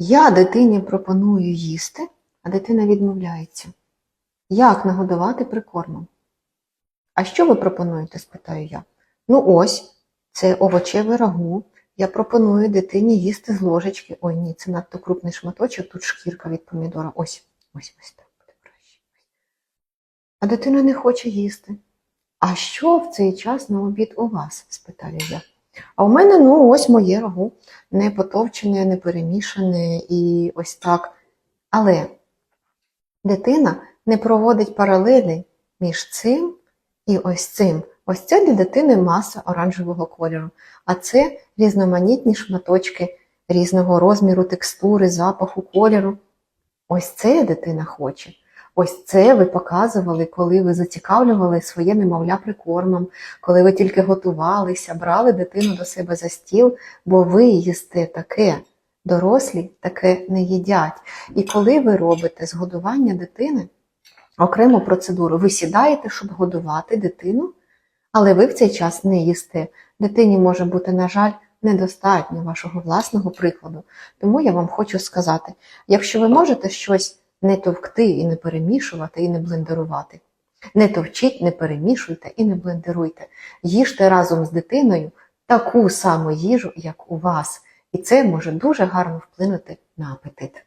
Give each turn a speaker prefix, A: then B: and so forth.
A: Я дитині пропоную їсти, а дитина відмовляється. Як нагодувати прикормом? А що ви пропонуєте? спитаю я. Ну ось, це овочеве рагу. Я пропоную дитині їсти з ложечки. Ой, ні, це надто крупний шматочок, тут шкірка від помідора. Ось, ось, ось так буде краще. А дитина не хоче їсти. А що в цей час на обід у вас? спитаю я. А у мене, ну, ось моє рагу, не потовчене, не перемішане і ось так. Але дитина не проводить паралелі між цим і ось цим. Ось це для дитини маса оранжевого кольору, а це різноманітні шматочки різного розміру, текстури, запаху, кольору. Ось це дитина хоче. Ось це ви показували, коли ви зацікавлювали своє немовля прикормом, коли ви тільки готувалися, брали дитину до себе за стіл, бо ви їсте таке. Дорослі таке не їдять. І коли ви робите з годування дитини окрему процедуру, ви сідаєте, щоб годувати дитину, але ви в цей час не їсте. Дитині може бути, на жаль, недостатньо вашого власного прикладу. Тому я вам хочу сказати: якщо ви можете щось не товкти і не перемішувати, і не блендерувати, не товчіть, не перемішуйте і не блендеруйте. Їжте разом з дитиною таку саму їжу, як у вас. І це може дуже гарно вплинути на апетит.